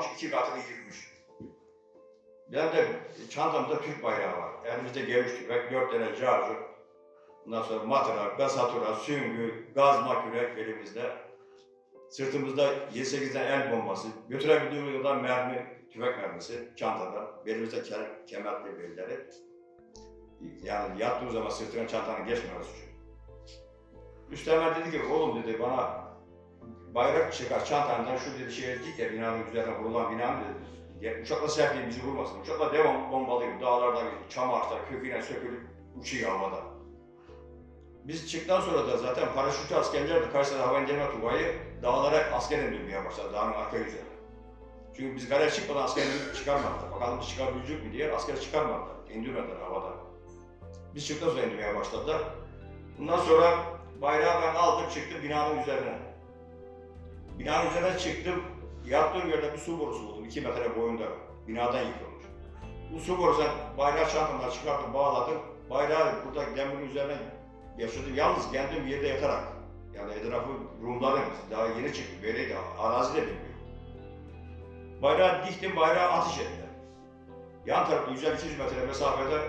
bombalamış, iki katını yıkmış. Ben de çantamda Türk bayrağı var. Elimizde geviş tüfek, dört tane charger. Ondan sonra matrak, gasatura, süngü, gaz makürek elimizde. Sırtımızda 7-8'den el bombası, götürebildiğimiz kadar mermi, tüfek mermisi çantada. Belimizde ke kemerli belleri. Yani yattığı zaman sırtına çantanın geçmemesi için. Üsteğmen dedi ki, oğlum dedi bana bayrak çıkar çantandan şu dedi şeye dik ya binanın üzerine vurulan bina mı dedi. Ya, uçakla serpilip bizi vurmasın. Uçakla devam bombalıyor. Dağlarda çam ağaçlar köküne sökülüp uçuyor havada. Biz çıktıktan sonra da zaten paraşütçü askerler de karşısında hava indirme tugayı dağlara asker indirmeye başladı dağın arka yüzüne. Çünkü biz garaya çıkmadan asker çıkarmadılar. Bakalım çıkabilecek mi diye asker çıkarmadılar. İndirmediler havada. Biz çıktıktan sonra indirmeye başladılar. Bundan sonra bayrağı ben aldım çıktım binanın üzerine. Binanın üzerine çıktım. Yattığım yerde bir su borusu buldum. 2 metre boyunda. Binadan yıkılmış. Bu su borusuna bayrağı çantamdan çıkarttım, bağladım. Bayrağı burada demirin üzerine yaşadım. Yalnız kendim yerde yatarak. Yani etrafı Rumların daha yeni çıktı. Böyleydi. Arazi de bilmiyor. Bayrağı diktim, bayrağı ateş ettiler. Yan tarafta 150-200 metre mesafede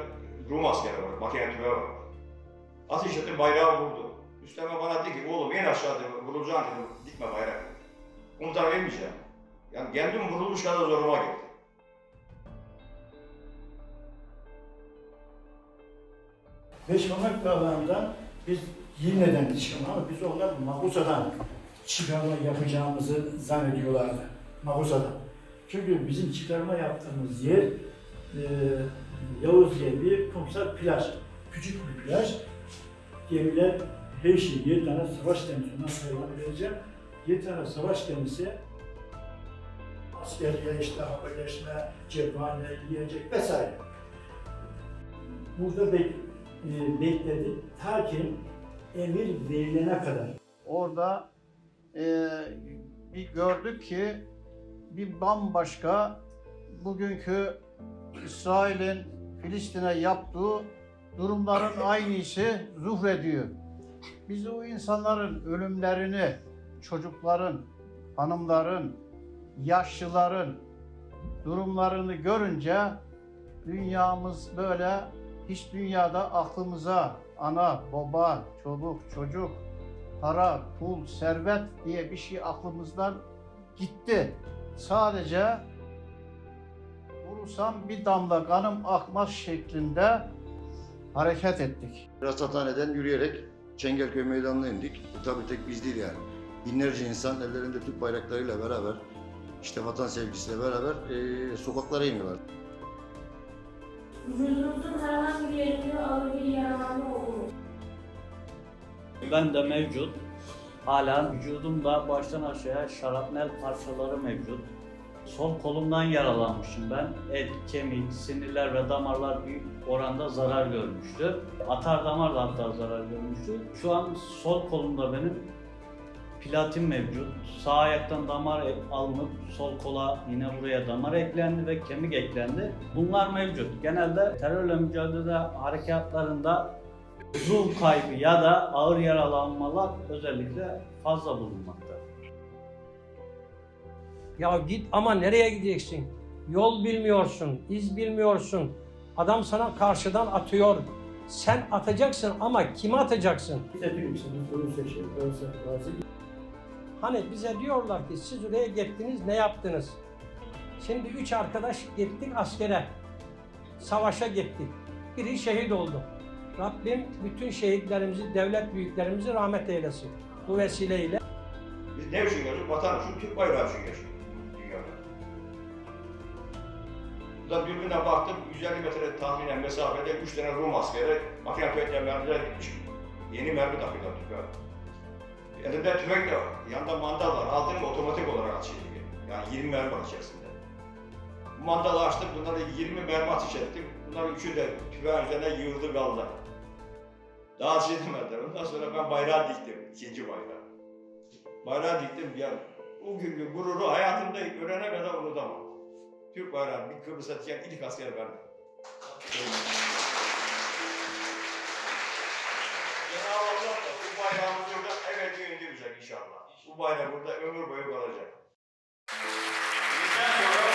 Rum askeri var, makine tüfeği var. Ateş ettim, bayrağı vurdu. Üsteme bana dedi ki, oğlum in aşağı dedi, vurulacaksın dedim, dikme bayrak. Komutan vermeyeceğim. Yani kendim vurulmuş kadar zoruma gitti. Beşkonak dağlarından biz Yinne'den çıkma ama biz onlar Magusa'dan çıkarma yapacağımızı zannediyorlardı. Magusa'dan. Çünkü bizim çıkarma yaptığımız yer e, Yavuz diye bir kumsal plaj. Küçük bir plaj. Gemiler 5 yıl, 7 tane savaş sayılarını vereceğim. 7 tane savaş gemisi askeriye, işte haberleşme, cephane, yiyecek vesaire. Burada bek, e, bekledi ta ki emir verilene kadar. Orada e, bir gördük ki bir bambaşka bugünkü İsrail'in Filistin'e yaptığı durumların aynısı zuhrediyor. Biz o insanların ölümlerini, çocukların, hanımların, yaşlıların durumlarını görünce dünyamız böyle hiç dünyada aklımıza ana, baba, çoluk, çocuk, para, pul, servet diye bir şey aklımızdan gitti. Sadece vurursam bir damla kanım akmaz şeklinde hareket ettik. Rasathaneden yürüyerek Çengelköy meydanına indik. Tabii tek biz değil yani. Binlerce insan ellerinde Türk bayraklarıyla beraber, işte vatan sevgisiyle beraber e, sokaklara iniyorlar. Vücudunuzun herhangi bir yerinde ağır bir yaralanma oldu mu? Ben de mevcut. Hala vücudumda baştan aşağıya şarapnel parçaları mevcut. Sol kolumdan yaralanmışım ben. Et, kemik, sinirler ve damarlar büyük oranda zarar görmüştü. Atar damar da hatta zarar görmüştü. Şu an sol kolumda benim platin mevcut. Sağ ayaktan damar e- alınıp sol kola yine buraya damar eklendi ve kemik eklendi. Bunlar mevcut. Genelde terörle mücadele harekatlarında Ruh kaybı ya da ağır yaralanmalar özellikle fazla bulunmakta. Ya git ama nereye gideceksin? Yol bilmiyorsun, iz bilmiyorsun. Adam sana karşıdan atıyor. Sen atacaksın ama kime atacaksın? Hepimizin ölse razı. Hani bize diyorlar ki siz oraya gittiniz ne yaptınız? Şimdi üç arkadaş gittik askere. Savaşa gittik. Biri şehit oldu. Rabbim bütün şehitlerimizi, devlet büyüklerimizi rahmet eylesin. Bu vesileyle Biz ne için yaşıyoruz? Vatan için, Türk bayrağı için yaşıyoruz dünyada. Burada dürbüne baktım, 150 metre tahminen mesafede 3 tane Rum askeri makine mermiler gitmiş. Yeni mermi takıyorlar tüfeğe. Elinde tüfek de var, yanında mandal var, altını otomatik olarak açıyor. Yani 20 mermi var içerisinde. Bu mandalı açtık, bunlara 20 mermi ateş ettim. Bunların üçü de tüfeğin üzerine yığıldı kaldı. Daha ateş edemediler. Ondan sonra ben bayrağı diktim, ikinci bayrağı. Bayrağı diktim ya. O günkü gururu hayatımda ölene kadar unutamam. Türk bayrağı bir Kıbrıs'a diken ilk asker bendim. Cenab-ı bu bayrağımızı indirecek inşallah. Bu bayrak burada ömür boyu kalacak. Bizden